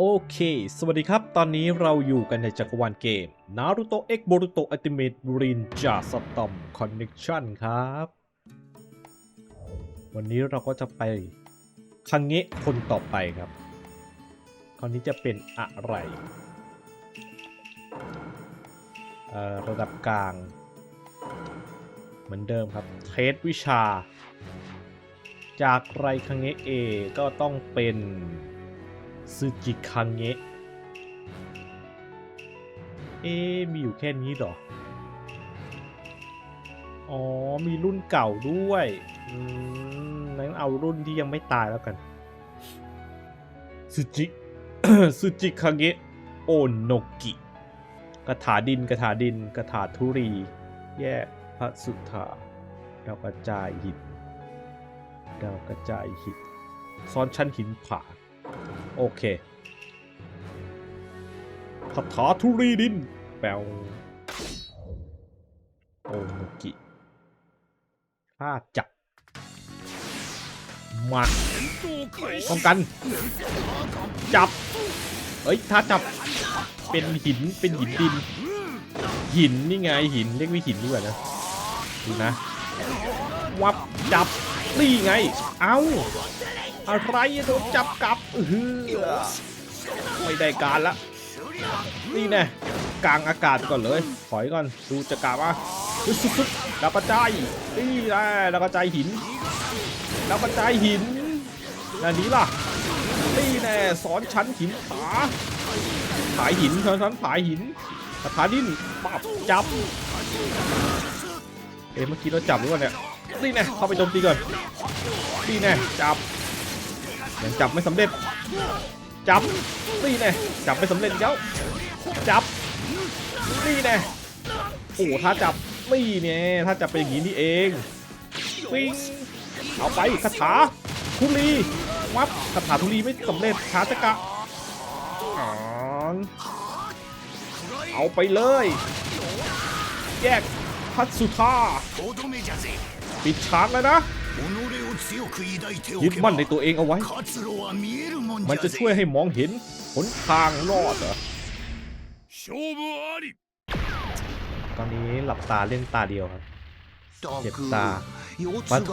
โอเค สวัสดีครับ ตอนนี้เราอยู่กันในจักรวาลเกม Naruto X Boruto Ultimate Ninja Storm Connection ครับ วันนี้เราก็จะไปคังเงะคนต่อไปครับ คราวนี้จะเป็นอะไรเอ่อระดับกลาง เหมือนเดิมครับ เทสวิชา จากไรคังเงะเอก็ต้องเป็น ซึจิคังเงะ เอะมีอยู่แค่นี้หรอ อ๋อ มีรุ่นเก่าด้วยอืมงั้นเอารุ่นที่ยังไม่ตายแล้วกันซึจิซึจิคังเงะ โอโนกิกระถาดินกระถาดินกระถาทุรี แยกพระสุธาดาวกระจายหินดาวกระจายหินซ้อนชั้นหินผา โอเคคาถาทุรีดิน แปลวโอโนกิถ้าจับมาป้องกัน จับ เอ้ย ถ้าจับ เป็นหิน เป็นหินดิน หินนี่ไงหิน เรียกว่าหินดีกว่านะ ดูนะ วับ จับ นี่ไง เอา อะไรอะโดนจับกลับเออไม่ได้การละ นี่แน่กลางอากาศก่อนเลย ถอยก่อน ดูจะกลับว่าสุดๆดาวกระจายนี่แหละดาวกระจายหินดาวกระจายหินอันนี้ล่ะ นี่แน่สอนชั้นหินผาผายหินสอนชั้นผายหินคาถาดินปับจับ เอ๊ะเมื่อกี้เราจับหรือเปล่าเนี่ยนี่แน่เข้าไปโจมตีก่อนนี่แน่จับ ยังจับไม่สำเร็จ จับนี่แน่จับไม่สำเร็จเจ้าจับนี่แน่โอ้ถ้าจับนี่เนี่ยถ้าจับไปอย่างนี้นี่เองปิ้งเอาไปคาถาทุลีวับคาถาทุลีไม่สำเร็จคาตะกะเอาไปเลย แยกพัสุธาปิดชาร์จเลยนะ ยึดมั่นในตัวเองเอาไว้ มันจะช่วยให้มองเห็นหนทางรอดเหรอตอนนี้หลับตาเล่นตาเดียวครับเจ็บตามาโถ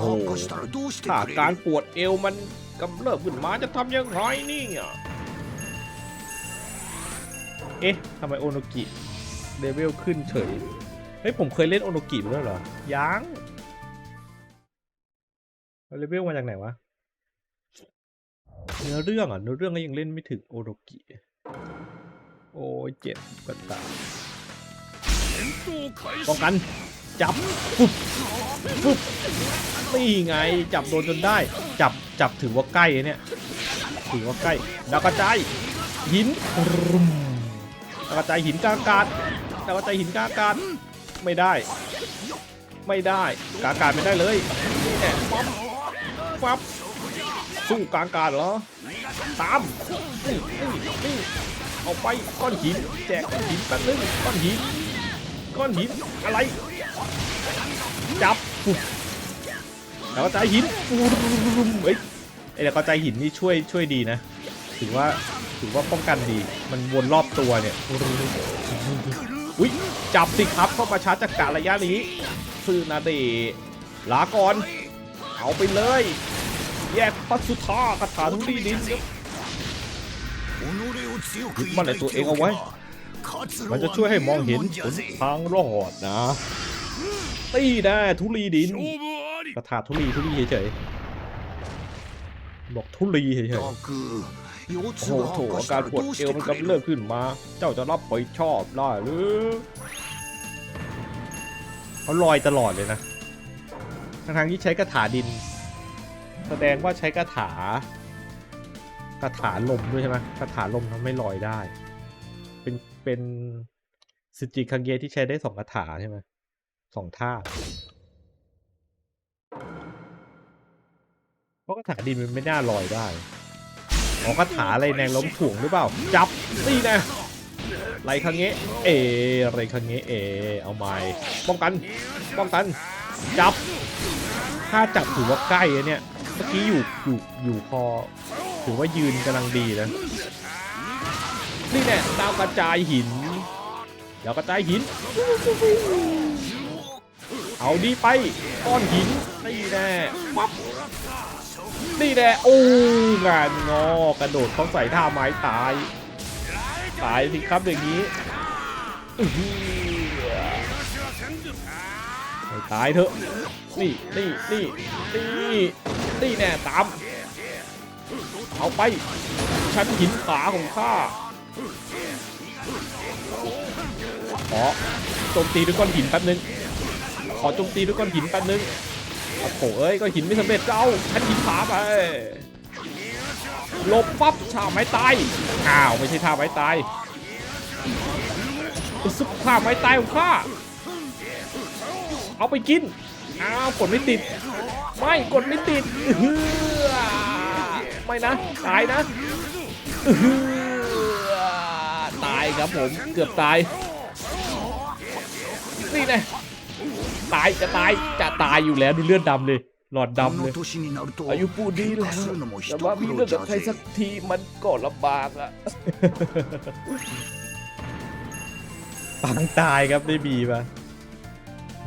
ถ้าการปวดเอวมันกำเริบขึ้นมาจะทำยังไงนี่อะเอ๊ะทำไมโอโนกิเลเวลขึ้นเฉย เฮ้ยผมเคยเล่นโอโนกิไแล้วเหรอ ยัง เลเวลมาจากไหนวะ เนื้อเรื่องอะ เนื้อเรื่องก็ยังเล่นไม่ถึงโอโนกิ โอ้ยเจ็บกระตาป้องกัน จับปุ๊บปุ๊บนี่ไง จับโดนจนได้ จับ จับถือว่าใกล้เนี่ย ถือว่าใกล้ดาวกระจายหินรุมดาวกระจายหินกลางอากาศดาวกระจายหินกลางอากาศไม่ได้ ไม่ได้กลางอากาศไม่ได้เลยนี่แหละ ปั๊บสู้กลางกาศเหรอ ตามนี่นี่นี่เอาไปก้อนหิน แจกก้อนหินแป๊บนึงก้อนหิน ก้อนหินอะไร จับปุ๊บแล้วก็ใจหินปูรุมเฮ้ยไอ้แล้วก็ใจหินนี่ช่วยช่วยดีนะ ถือว่าถือว่าป้องกันดี มันวนรอบตัวเนี่ยอุ้ยจับสิครับเข้ามาชาร์จจากกะระยะนี้ซื่อนาเดลาก่อน เอาไปเลย แยกปัสุธากระถาทุกที่ดินครับยึดมั่นในตัวเองเอาไว้ มันจะช่วยให้มองเห็นหนทางรอดนะตีได้ทุลีดินกระถาทุลีทุลีเฉยๆบอกทุลีเฉยๆโอ้โหโอาการปวดเอวมันกำเริบขึ้นมา เจ้าจะรับไปชอบได้หรือเขาลอยตลอดเลยนะ ทางๆที่ใช้กระถาดิน แสดงว่าใช้กระถากระถาลมด้วยใช่ไหมกระถาลมทำให้ลอยได้ เป็นเป็นสจิคังเกที่ใช้ได้สองกระถาใช่ไหมสองท่าเพราะกระถาดินมันไม่น่าลอยได้อ๋อกระถาอะไรแนงล้มถ่วงหรือเปล่า จับนี่นะไรคังเงะเอไรคังเงะเอเอาไม้ป้องกัน ป้องกัน จับ ถ้าจับถือว่าใกล้เนี่ย เมื่อกี้อยู่อยู่อยู่พอ ถือว่ายืนกำลังดีนะ นี่แน่ดาวกระจายหินดาวกระจายหิน เอาดีไปก้อนหิน นี่แน่ปั๊บนี่แน่โอ้งานงอกระโดดเขาใส่ท่าไม้ตาย ตายสิครับอย่างนี้ ตายเถอะ นี่นี่นี่นี่นี่แน่ตาม เอาไป ชั้นหินขาของข้าขอโจมตีด้วยก้อนหินแป๊บนึง ขอโจมตีด้วยก้อนหินแป๊บนึงโอ้โหเอ้ยก้อนหินไม่สำเร็จเจ้าชั้นหินขาไปหลบปั๊บชาไม้ตาย อ้าว ไม่ใช่ท่าไม้ตายซุปท่าไม้ตายของข้า เอาไปกิน อ้าวกดไม่ติด ไม่กดไม่ติดไม่นะ ตายนะตายครับผม เกือบตาย นี่ไงตายจะตายจะตายอยู่แล้วดูเลือดดำเลยหลอดดำเลยอายุปูดีแล้วแต่ว่ามีเรื่องกับใครสักทีมันก็ลำบากอะปังตายครับได้บีมา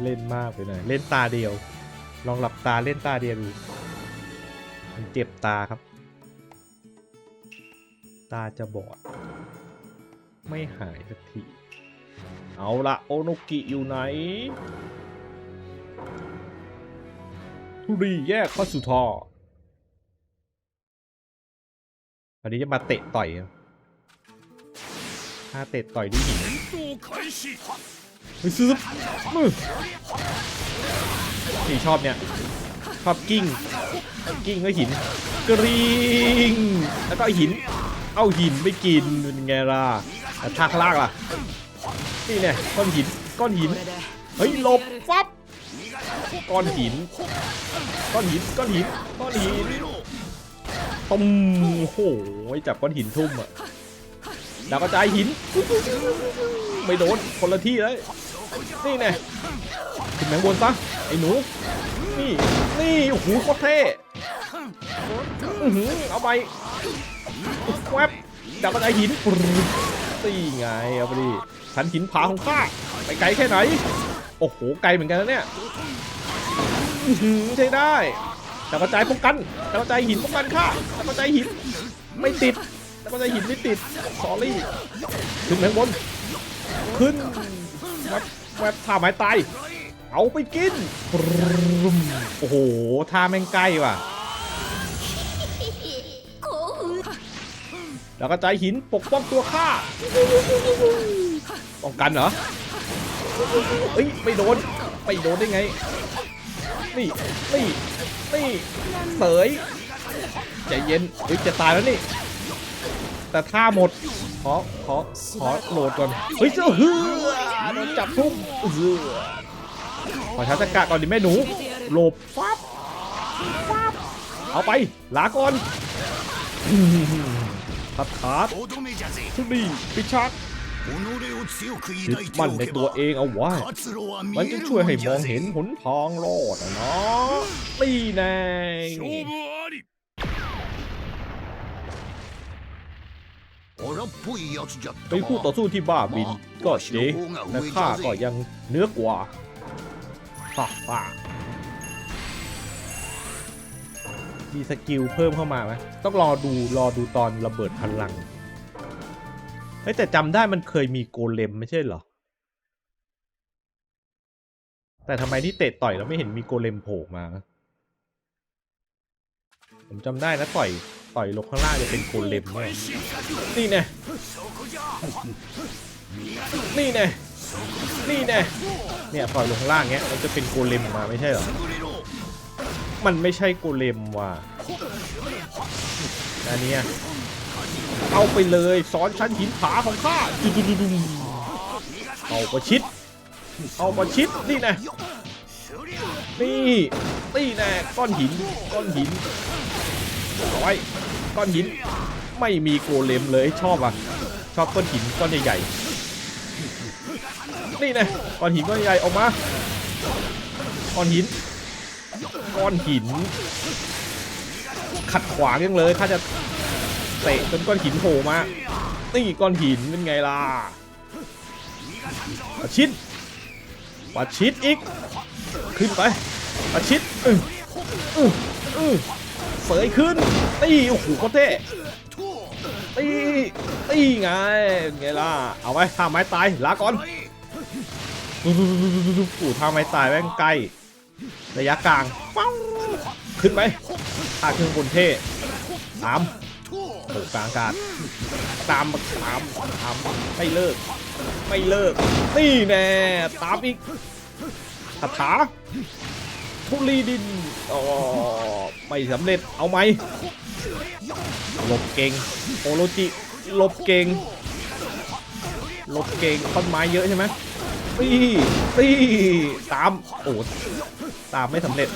เล่นมากไปหน่อยเล่นตาเดียว ลองหลับตาเล่นตาเดียวดูมันเจ็บตาครับ ตาจะบอด ไม่หายสักที เอาละโอนุกิอยู่ไหนทุรีแยกข้อสุทออันนี้จะมาเตะต่อยถ้าเตะต่อยด้วยหิน ซื้อมือนี่ชอบเนี่ยชอบกิ้งกิ้งก็หินกริ๊งแล้วก็หิน เอาหินไปกินเป็นไงล่ะแต่ทางล่างล่ะนี่เนี่ยก้อนหินก้อนหินเฮ้ยหลบฟับก้อนหินก้อนหินก้อนหินก้อนหินตุ้มโอ้โหจับก้อนหินทุ่มอะดาวกระจายหิน ไม่โดนคนละที่เลย นี่แน่ขึ้นแมงบนซะไอ้หนู นี่ นี่ โอ้โหโคตรเท่อื้อหือเอาไปแวบดาวกระจายหินปรึ๊ดตีไงเอาไปดิชั้นหินผาของข้าไปไกลแค่ไหน โอ้โห ไกลเหมือนกันนะเนี่ยอื้อหือใช้ได้ดาวกระจายป้องกันดาวกระจายหินป้องกันข้าดาวกระจายหิน ไม่ติดดาวกระจายหินไม่ติด สอรี่ ขึ้นแมงบน ขึ้นแวบ แวบท่าไม้ตายเอาไปกิน โอ้โหท่าแม่งใกล้ว่ะ แล้วก็ใจหินปกป้องตัวข้าป้องกันเหรอเอ้ยไม่โดนไม่โดนได้ไง นี่นี่นี่เสยใจเย็นเฮ้ยจะตายแล้วนี่ แต่ท่าหมด ขอขอขอโหลดก่อนเฮ้ยเจ้าฮือโดนจับทุ่มขอช้าร์จกะก่อนดิแม่หนูหลบฟับฟับเอาไปลาก่อนทัดขาดทุดีปิชักยึดมั่นในตัวเองเอาไว้มันจะช่วยให้มองเห็นหนทางรอดนะเนาะตีแน่ เป็นคู่ต่อสู้ที่บ้าบิน ก็จริงแต่ข้าก็ยังเหนื้อกว่าฮ่าฮ่ามีสกิลเพิ่มเข้ามาไหมต้องรอดูรอดูตอนระเบิดพลังเฮ้ยแต่จำได้มันเคยมีโกเลมไม่ใช่เหรอ แต่ทำไมที่เตะต่อยแล้วไม่เห็นมีโกเลมโผล่มา ผมจำได้นะต่อย ต่อยลงข้างล่างจะเป็นโกเลมเนี่ยนี่แน่นี่แน่นี่แน่เนี่ยต่อยลงข้างล่างเงี้ยมันจะเป็นโกเลมมาไม่ใช่หรอมันไม่ใช่โกเลมว่ะอันนี้เอาไปเลยซ้อนชั้นหินผาของข้าดุดุดุดุเอาประชิด เอาประชิดนี่แน่นี่นี่แน่ก้อนหินก้อนหินเอาไว้ ก้อนหิน ไม่มีโกเลมเลยชอบอะ ชอบก้อนหินก้อนใหญ่ๆ นี่น่ก้อนหินก้อนใหญ่ออกมา ก้อนหิน ก้อนหิน ขัดขวางยังเลยข้าจะเตะจนก้อนหินโผล่มา นี่ก้อนหินเป็นไงล่ะประชิดประชิดอีก ขึ้นไปประชิดอืออืออือ เสยขึ้นตีโอ้โหโคตรเท่ตีตีไงเป็นไงล่ะเอาไปท่าไม้ตายลาก่อนปู่ท่าไม้ตายแม่งใกล้ระยะกลางขึ้นไปท่าเครื่องบนเท่ตามโอ้โหกลางกาศตามตามตามไม่เลิก ไม่เลิกนี่แน่ตามอีกคาถา ทุลีดินอ๋อไม่สำเร็จเอาไหมหลบเก่งโอโรจิหลบเก่งหลบเก่งต้นไม้เยอะใช่ไหมตีตีตามโอ้ตามไม่สำเร็จ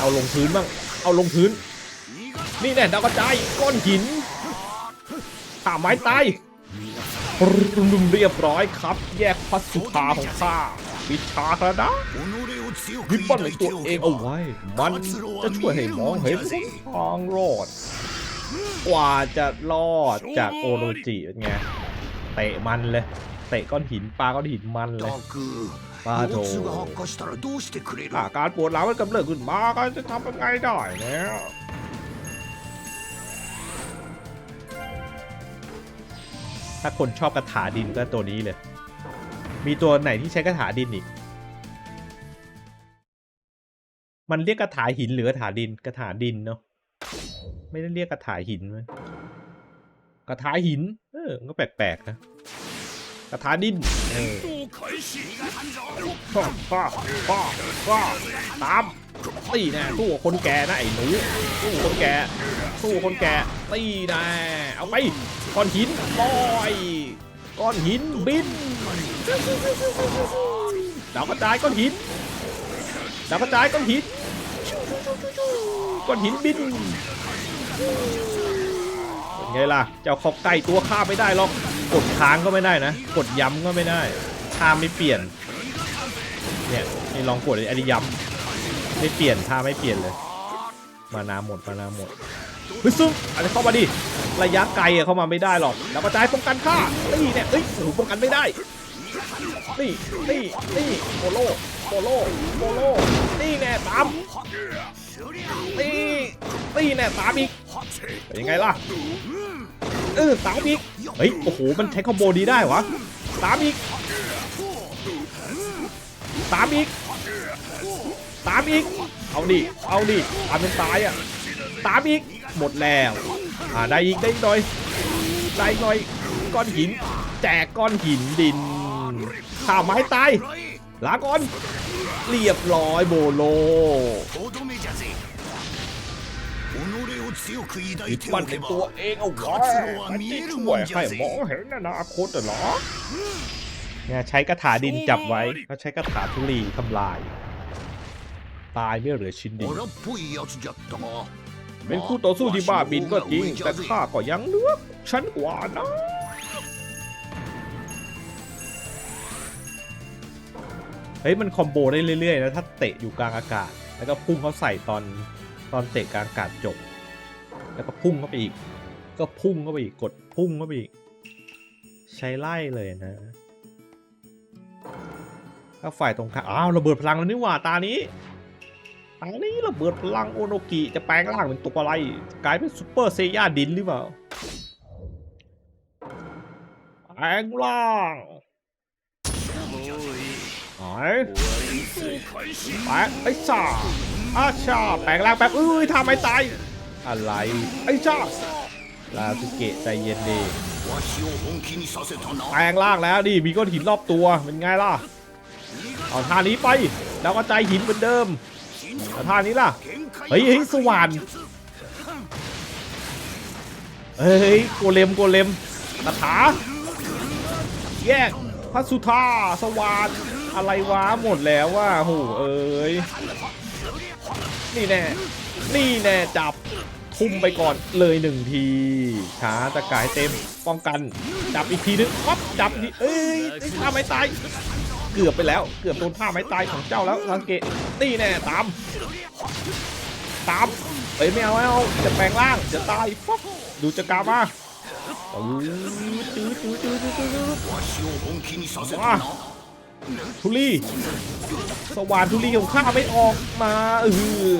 เอาลงพื้นบ้างเอาลงพื้น นี่แน่ดาวกระจายก้อนหินขามไม้ตายรุมเรียบร้อยครับ แยกพัสุธาของข้า วิชาระดับยึดบ้นในตัวเองเอาไว้ มันจะช่วยให้มองเห็นทางรอด กว่าจะรอดจากโอโรจิไง เตะมันเลย เตะก้อนหินปลาก้อนหินมันเลยปลาโถอาการปวดร้าวมันกำเริบขึ้นมาก็จะทำยังไงได้เนี่ยถ้าคนชอบกระถาดินก็ตัวนี้เลย มีตัวไหนที่ใช้กระถาดินอีก มันเรียกกระถาหินหรือกระถาดินกระถาดินเนาะไม่ได้เรียกกระถาหินไหมกระถาหิน เออก็แปลกๆนะกระถาดินเออฟ้าฟ้าฟ้าฟ้าตามตีแน่สู้คนแก่นะไอ้หนูสู้คนแก่สู้คนแก่ตีแน่เอาไปก้อนหินลอย ก้อนหินบินดาวกระจายก้อนหินดาวกระจายก้อนหินก้อนหินบินเป็นไงล่ะเจ้าขอไก่ตัวข้าไม่ได้หรอกกดค้างก็ไม่ได้นะ กดย้ำก็ไม่ได้ท่าไม่เปลี่ยนเนี่ยนี่ลองกดเลยอันนี้ย้ำไม่เปลี่ยนท่าไม่เปลี่ยนเลย มานาหมดมานาหมดเฮ้ยซึมอันนี้เข้ามาดิ ระยะไกลอะเข้ามาไม่ได้หรอกแล้วกระจายป้องกันค่านี่เนี่ยเอ้ยโอ้โหป้องกันไม่ได้นี่นี่นี่โปโลโปโลโปโลนี่แน่ตามนี่นี่แน่ตามอีกเป็นยังไงล่ะเออตามอีกเฮ้ยโอ้โหมันใช้คอมโบดีได้วะตามอีกตามอีกตามอีก เอาดิ เอาดิตามเป็นตายอะ ตามอีก หมดแล้ว อ่าได้อีกได้อีกหน่อยได้อีกหน่อยก้อนหิน แจกก้อนหินดินข้าวไม้ตายลาก่อนเรียบร้อยโบโลยึดมันเป็นตัวเองเอาไว้มันจะช่วยให้มองเห็นอนาคตเหรอเนี่ยใช้กระถาดินจับไว้แล้วใช้กระถาทุลีทำลาย ตายไม่เหลือชิ้นดี เป็นคู่ต่อสู้ที่บ้าบินก็จริง แต่ข้าก็ยังเลือกฉันกว่านะเฮ้ยมันคอมโบได้เรื่อยๆนะถ้าเตะอยู่กลางอากาศ แล้วก็พุ่งเขาใส่ตอนตอนเตะกลางอากาศจบ แล้วก็พุ่งเข้าไปอีก ก็พุ่งเข้าไปอีกกดพุ่งเข้าไปอีก ใช้ไล่เลยนะถ้าฝ่ายตรงข้ามอ้าวระเบิดพลังแล้วนี่หว่าตานี้ ครั้งนี้ระเบิดพลังโอโนกิจะแปลงร่างเป็นตัวอะไรกลายเป็นซูเปอร์เซย่าดินหรือเปล่าแปลงร่างหายแปลงไอ้ชาอาชาแปลงร่างแป๊บเอ้ยทำไมตายอะไรไอ้ชาลาสุเกะใจเย็นดีแปลงร่างแล้วดิมีก้อนหินรอบตัวเป็นไงล่ะเอาท่านี้ไปแล้วก็ใจหินเหมือนเดิม แล้วท่านี้ล่ะ เฮ้ยเฮ้ยสว่านเฮ้ยโกเลมโกเลมคาถาแยกพระสุธาสวรรค์อะไรวะหมดแล้วว่าโหเอ้ยนี่แน่นี่แน่จับทุ่มไปก่อนเลยหนึ่งทีช้าตะกายเต็มป้องกัน จับอีกทีนึงปั๊บจับอีกทีเอ้ยเอ้ยท่าไม้ตายเกือบไปแล้ว เกือบโดนท่าไม้ตายของเจ้าแล้วสังเกตตีแน่ตาม ตามเอ้ยไม่เอาไม่เอาจะแปลงร่างจะตายดูจะกามาทุลีสว่านทุลีของข้าไม่ออกมาเออ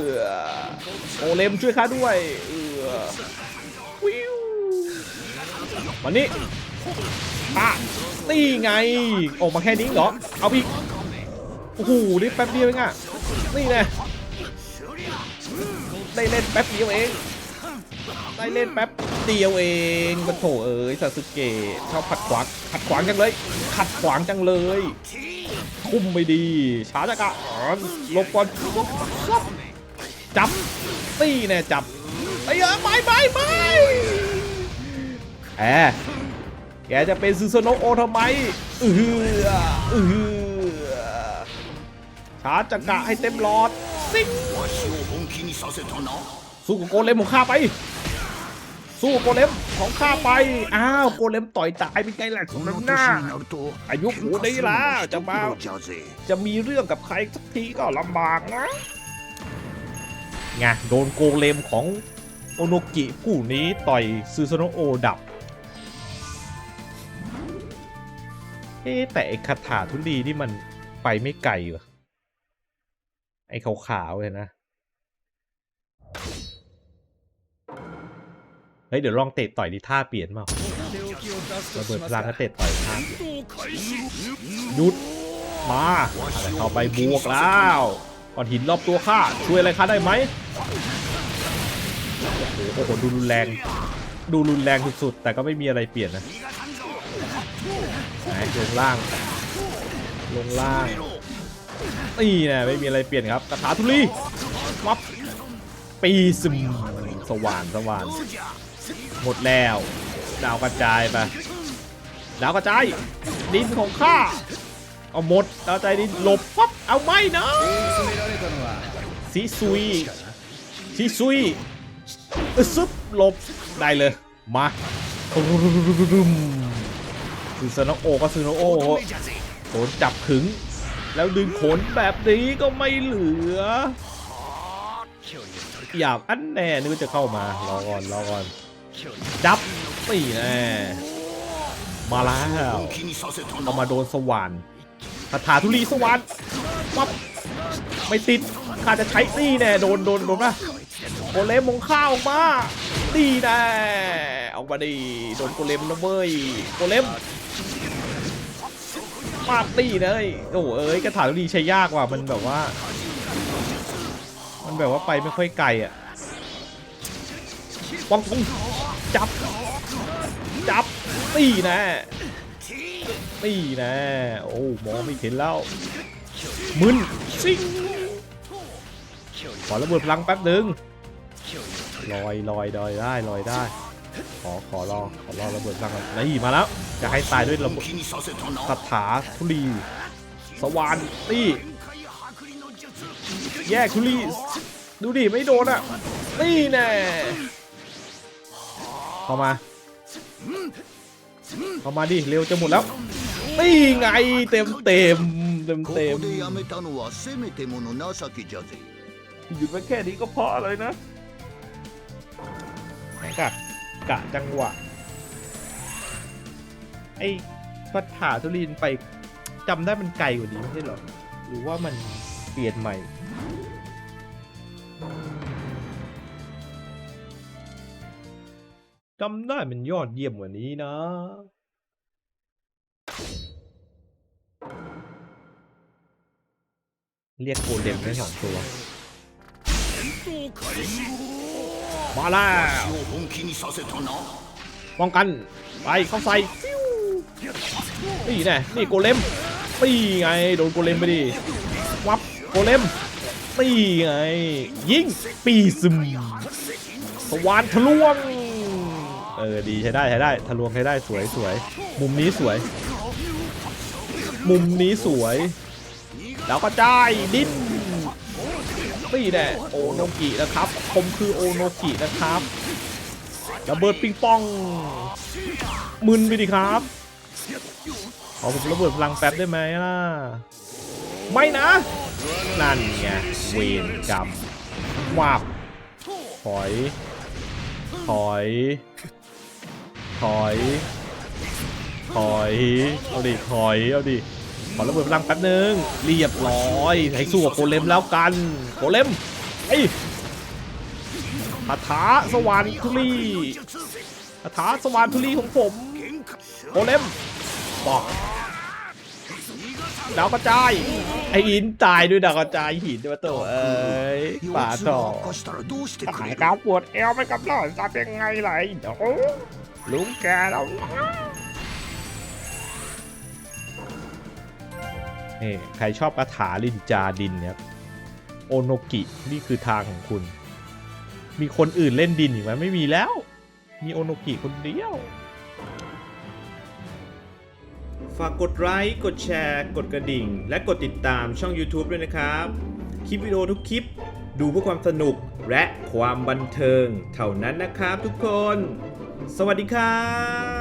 โอเลมช่วยข้าด้วยเออวิววันนี้ อะนี่ไง ออกมาแค่นี้เหรอ เอาอีก โอ้โหนี่แป๊บเดียวเองอะนี่ไงได้เล่นแป๊บเดียวเอง ได้เล่นแป๊บเดียวเองปะโถเอ้ยซาสึเกะชอบขัดขวาง ขัดขวางจังเลย ขัดขวางจังเลยทุ่มไม่ดี ช้าจักอะหลบก่อนจับตีแน่จับไอ้เอ้ยไปไปไปแอบ แกจะเป็นซูโซโนโอทำไมเออเออชาร์จจักะให้เต็มหลอดสิงสู้กับโกเลมของข้าไป สู้โกเลมของข้าไป อ้าวโกเลมต่อยตายเป็นไงล่ะสมน้ำหน่าอายุหูได้ละจะมาจะมีเรื่องกับใครสักทีก็ลำบากนะไงโดนโกเลมของโอนุกิผู้นี้ต่อยซูโซโนโอดับ เอ๊แต่ไอ้คาถาทุลีนี่มันไปไม่ไกลเหรอไอ้ขาวๆเลยนะ เฮ้ย เดี๋ยวลองเตะต่อยดิท่าเปลี่ยนเปล่าระเบิดพลังก็เตะต่อยท่าหยุด มาเข้าไปบวกแล้วก้อนหินรอบตัวข้าช่วยอะไรข้าได้ไหมโอ้โหดูรุนแรง ดูรุนแรงสุดๆแต่ก็ไม่มีอะไรเปลี่ยนนะ ลงล่าง ลงล่างนี่นะไม่มีอะไรเปลี่ยนครับกระถาทุลีวับปีซึมสว่านสว่านหมดแล้ว ดาวกระจายไปดาวกระจาย ดินของข้าเอาหมดดาวกระจายดินหลบปั๊บเอาไม่นะซีซุยซีซุยอึซึบหลบได้เลยมา ซูซานโอก็ซูซานโอโขนจับถึง แล้วดึงขนแบบนี้ก็ไม่เหลือ อยากอันแน่นึกจะเข้ามารอก่อนรอก่อนดับตีแน่มาแล้วเอามาโดนสว่านคาถาทุลีสว่านปั๊บไม่ติดข้าจะใช้ตีแน่โดนโดนโดนนะโกเลมมงข้าวออกมาตีแน่ออกมาดิโดนโกเลมนะเว้ยโกเลม ปาดตีเลยโอ้โหเอ้ยคาถาทุลีใช้ยากว่ะมันแบบว่า มันแบบว่าไปไม่ค่อยไกลอะปองปองจับ จับตีน่ตีน่โอ้มองไม่เห็นแล้วมึนซิงขอระเบิดพลังแป๊บหนึ่งลอยลอยลอยได้ลอยได้ ขอขอรอขอรอระเบิดสบ้างก่อนอีมาแล้วจะให้ตายด้วยระเบิดคาถาทุลีสวานนี่แย่ทุลีดูดิไม่โดนอะนี่แน่เข้ามาเข้ามาดิเร็วจะหมดแล้วนี่ไงเต็มเต็มเต็มเต็มหยุดไปแค่นี้ก็พอเลยนะไหนกัน กะจังหวะ ไอ้ปัญหาทุลินไปจำได้มันไกลกว่านี้ไม่ใช่หรอ หรือว่ามันเปลี่ยนใหม่ จำได้มันยอดเยี่ยมกว่านี้นะเรียกโกเลมได้สองตัว มาแล้วป้องกัน ไปเข้าใส่นี่แน่นี่โกเลมปี่ไง โดนโกเลมไปดิ วับโกเลมปี่ไง ยิง ปีซึมสวานทะลวง เออ ดีใช้ได้ใช้ได้ ทะลวงใช้ได้สวยสวย มุมนี้สวย มุมนี้สวย แล้วก็จ่ายดิ้น นี่แน่โอโนกินะครับผมคือโอโนกินะครับระเบิดปิงปองมึนไปดิครับขอผมระเบิดพลังแป๊บได้ไหมล่ะไม่นะ นั่นไงเวรกรรมวาบถอย ถอย ถอย ถอย เอาดิ ถอย เอาดิ อระเบิดพลังแป๊บนึงเรียบร้อยไถสู้กับโคเลมแล้วกันโคเลมไอ้คาถาสวรรค์ทุลีคาถาสวรรค์ทุลีของผมโคเลมบอกดาวกระจายไอ้อินตายด้วยดาวกระจายหินด้วยตัวเอ้ยป่าต่อหายกาวปวดเอวไปกับหล่อนจะเป็นไงไหลลุงแกเรา นี่ใครชอบคาถาลินจาดินเนี่ยโอโนกินี่คือทางของคุณ มีคนอื่นเล่นดินอีกไหมไม่มีแล้ว มีโอโนกิคนเดียว ฝากกดไลค์กดแชร์ กดกระดิ่ง และกดติดตามช่อง YouTube ด้วยนะครับ คลิปวิดีโอทุกคลิป ดูเพื่อความสนุกและความบันเทิง เท่านั้นนะครับทุกคน สวัสดีครับ